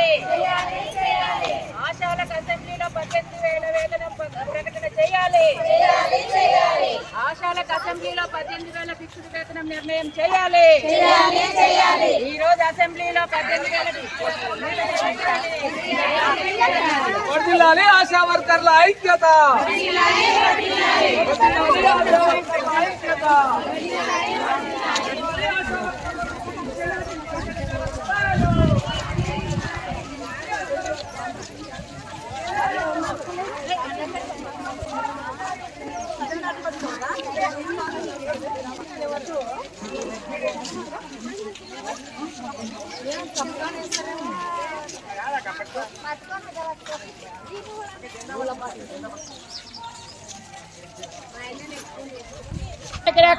చేయాలి. ఆశాలకు అసెంబ్లీలో పద్దెనిమిది వేల వేతనం ప్ర- ప్రకటన చేయాలి. ఆశాలకు అసెంబ్లీలో పద్దెనిమిది వేల ఫిక్స్డ్ వేతనం నిర్ణయం చేయాలి. ఈ రోజు అసెంబ్లీలో పద్దెనిమిది వేల ఆశా వర్కర్ల ఐక్యత వర్ధిల్లాలి ఆశా వర్కర్ల ఐక్యత దగ్గర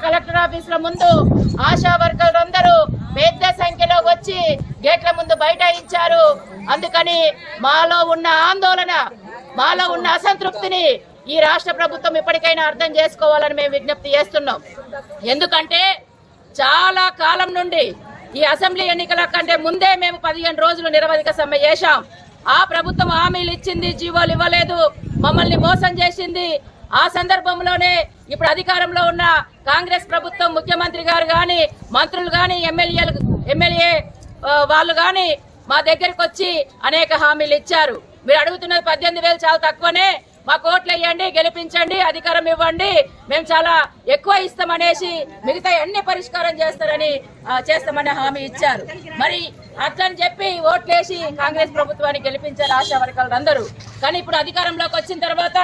కలెక్టర్ ఆఫీస్లో ముందు ఆశా వర్కర్లు అందరూ పెద్ద సంఖ్యలో వచ్చి గేట్ల ముందు బయట ఇచ్చారు అందుకని మాలో ఉన్న ఆందోళన మాలో ఉన్న అసంతృప్తిని ఈ రాష్ట్ర ప్రభుత్వం ఇప్పటికైనా అర్థం చేసుకోవాలని మేము విజ్ఞప్తి చేస్తున్నాం. ఎందుకంటే చాలా కాలం నుండి ఈ అసెంబ్లీ ఎన్నికల కంటే ముందే మేము పదిహేను రోజులు నిరవధిక సమ్మె చేశాం. ఆ ప్రభుత్వం హామీలు ఇచ్చింది జీవోలు ఇవ్వలేదు మమ్మల్ని మోసం చేసింది. ఆ సందర్భంలోనే ఇప్పుడు అధికారంలో ఉన్న కాంగ్రెస్ ప్రభుత్వం ముఖ్యమంత్రి గారు కానీ మంత్రులు కానీ ఎమ్మెల్యేలు ఎమ్మెల్యే వాళ్ళు కానీ మా దగ్గరకు వచ్చి అనేక హామీలు ఇచ్చారు. మీరు అడుగుతున్నది పద్దెనిమిది వేలు చాలా తక్కువనే. మా కోట్లు వేయండి గెలిపించండి అధికారం ఇవ్వండి. మేము చాలా ఎక్కువ ఇస్తామనేసి మిగతా అన్ని పరిష్కారం చేస్తారని చేస్తామని హామీ ఇచ్చారు. మరి అట్లని చెప్పి ఓట్లేసి కాంగ్రెస్ ప్రభుత్వాన్ని గెలిపించారు ఆశా వర్గాలందరూ కానీ ఇప్పుడు అధికారంలోకి వచ్చిన తర్వాత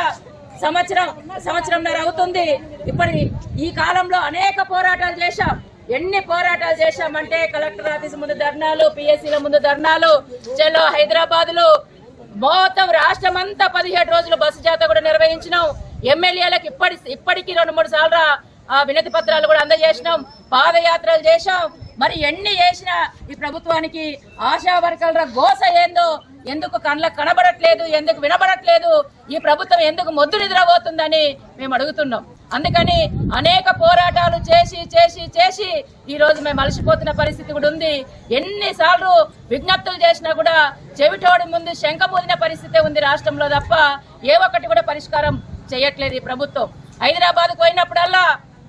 సంవత్సరం సంవత్సరంన్నర అవుతుంది. ఇప్పటి ఈ కాలంలో అనేక పోరాటాలు చేశాం. ఎన్ని పోరాటాలు చేశామంటే కలెక్టర్ ఆఫీస్ ముందు ధర్నాలు పిఎస్సీల ముందు ధర్నాలు చెలో హైదరాబాద్లో మొత్తం రాష్ట్రం అంతా పదిహేడు రోజులు బస్సు జాత కూడా నిర్వహించినాం. ఎమ్మెల్యేలకు ఇప్పటి ఇప్పటికీ రెండు మూడు సార్లు ఆ వినతి పత్రాలు కూడా అందజేసినాం. పాదయాత్రలు చేశాం. మరి ఎన్ని చేసినా ఈ ప్రభుత్వానికి ఆశా వర్కర్ల గోస ఏందో ఎందుకు కళ్ళకు కనబడట్లేదు ఎందుకు వినబడట్లేదు ఈ ప్రభుత్వం ఎందుకు మొద్దు నిద్రపోతుందని మేము అడుగుతున్నాం. అందుకని అనేక పోరాటాలు చేసి చేసి ఈ రోజు మేము అలసిపోతున్న పరిస్థితి కూడా ఉంది. ఎన్నిసార్లు విజ్ఞప్తులు చేసినా కూడా చెవిటోడి ముందు శంఖపూదిన పరిస్థితే ఉంది రాష్ట్రంలో తప్ప ఏ ఒక్కటి కూడా పరిష్కారం చేయట్లేదు ఈ ప్రభుత్వం. హైదరాబాద్ పోయినప్పుడల్లా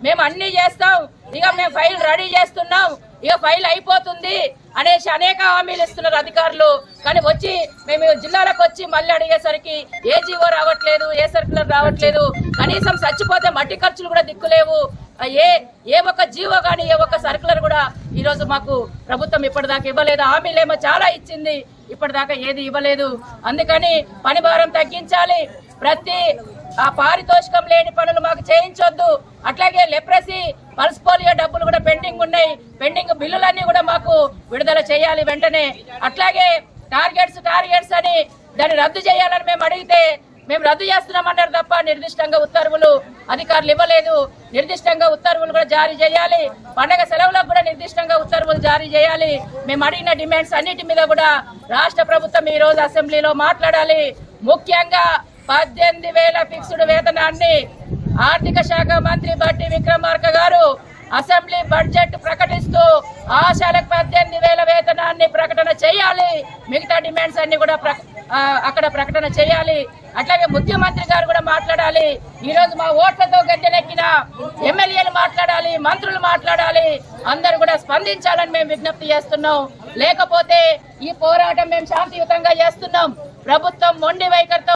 మేము అన్ని చేస్తాం ఇక మేము ఫైల్ రెడీ చేస్తున్నాం ఇక ఫైల్ అయిపోతుంది అనేసి అనేక హామీలు ఇస్తున్నారు అధికారులు. కానీ వచ్చి మేము జిల్లాలకు వచ్చి మళ్ళీ అడిగేసరికి ఏ జీవో రావట్లేదు ఏ సర్కులర్ రావట్లేదు కనీసం చచ్చిపోతే మట్టి ఖర్చులు కూడా దిక్కులేవు. ఏ ఏ ఒక్క జీవో కానీ ఏ ఒక్క సర్కులర్ కూడా ఈరోజు మాకు ప్రభుత్వం ఇప్పటిదాకా ఇవ్వలేదు. హామీలేమో చాలా ఇచ్చింది. ఇప్పటిదాకా ఏది ఇవ్వలేదు. అందుకని పని భారం తగ్గించాలి. ప్రతి ఆ పారితోషికం లేని పనులు మాకు చేయించొద్దు. అట్లాగే లెప్రసీ పల్స్ పోలియో డబ్బులు కూడా పెండింగ్ ఉన్నాయి. పెండింగ్ బిల్లులన్నీ కూడా మాకు విడుదల చేయాలి వెంటనే. అట్లాగే టార్గెట్స్ టార్గెట్స్ అని దాన్ని రద్దు చేయాలని మేము అడిగితే మేము రద్దు చేస్తున్నామన్నారు తప్ప నిర్దిష్టంగా ఉత్తర్వులు అధికారులు ఇవ్వలేదు. నిర్దిష్టంగా ఉత్తర్వులు కూడా జారీ చేయాలి. పండగ సెలవులకు కూడా నిర్దిష్టంగా ఉత్తర్వులు జారీ చేయాలి. మేము అడిగిన డిమాండ్స్ అన్నిటి మీద కూడా రాష్ట్ర ప్రభుత్వం ఈ రోజు అసెంబ్లీలో మాట్లాడాలి. ముఖ్యంగా పద్దెనిమిది వేల ఫిక్స్డ్ వేతనాన్ని ఆర్థిక శాఖ మంత్రి బట్టి విక్రమార్క గారు అసెంబ్లీ బడ్జెట్ ప్రకటిస్తూ ఆశాలకు పద్దెనిమిది వేల వేతనాన్ని ప్రకటన చేయాలి. మిగతా డిమాండ్స్ అన్ని కూడా అక్కడ ప్రకటన చేయాలి. అట్లాగే ముఖ్యమంత్రి గారు కూడా మాట్లాడాలి. ఈ రోజు మా ఓట్లతో గద్దెనెక్కిన ఎమ్మెల్యేలు మాట్లాడాలి మంత్రులు మాట్లాడాలి అందరూ కూడా స్పందించాలని మేము విజ్ఞప్తి చేస్తున్నాం. లేకపోతే ఈ పోరాటం మేము శాంతియుతంగా చేస్తున్నాం. ప్రభుత్వం మొండి వైఖరితో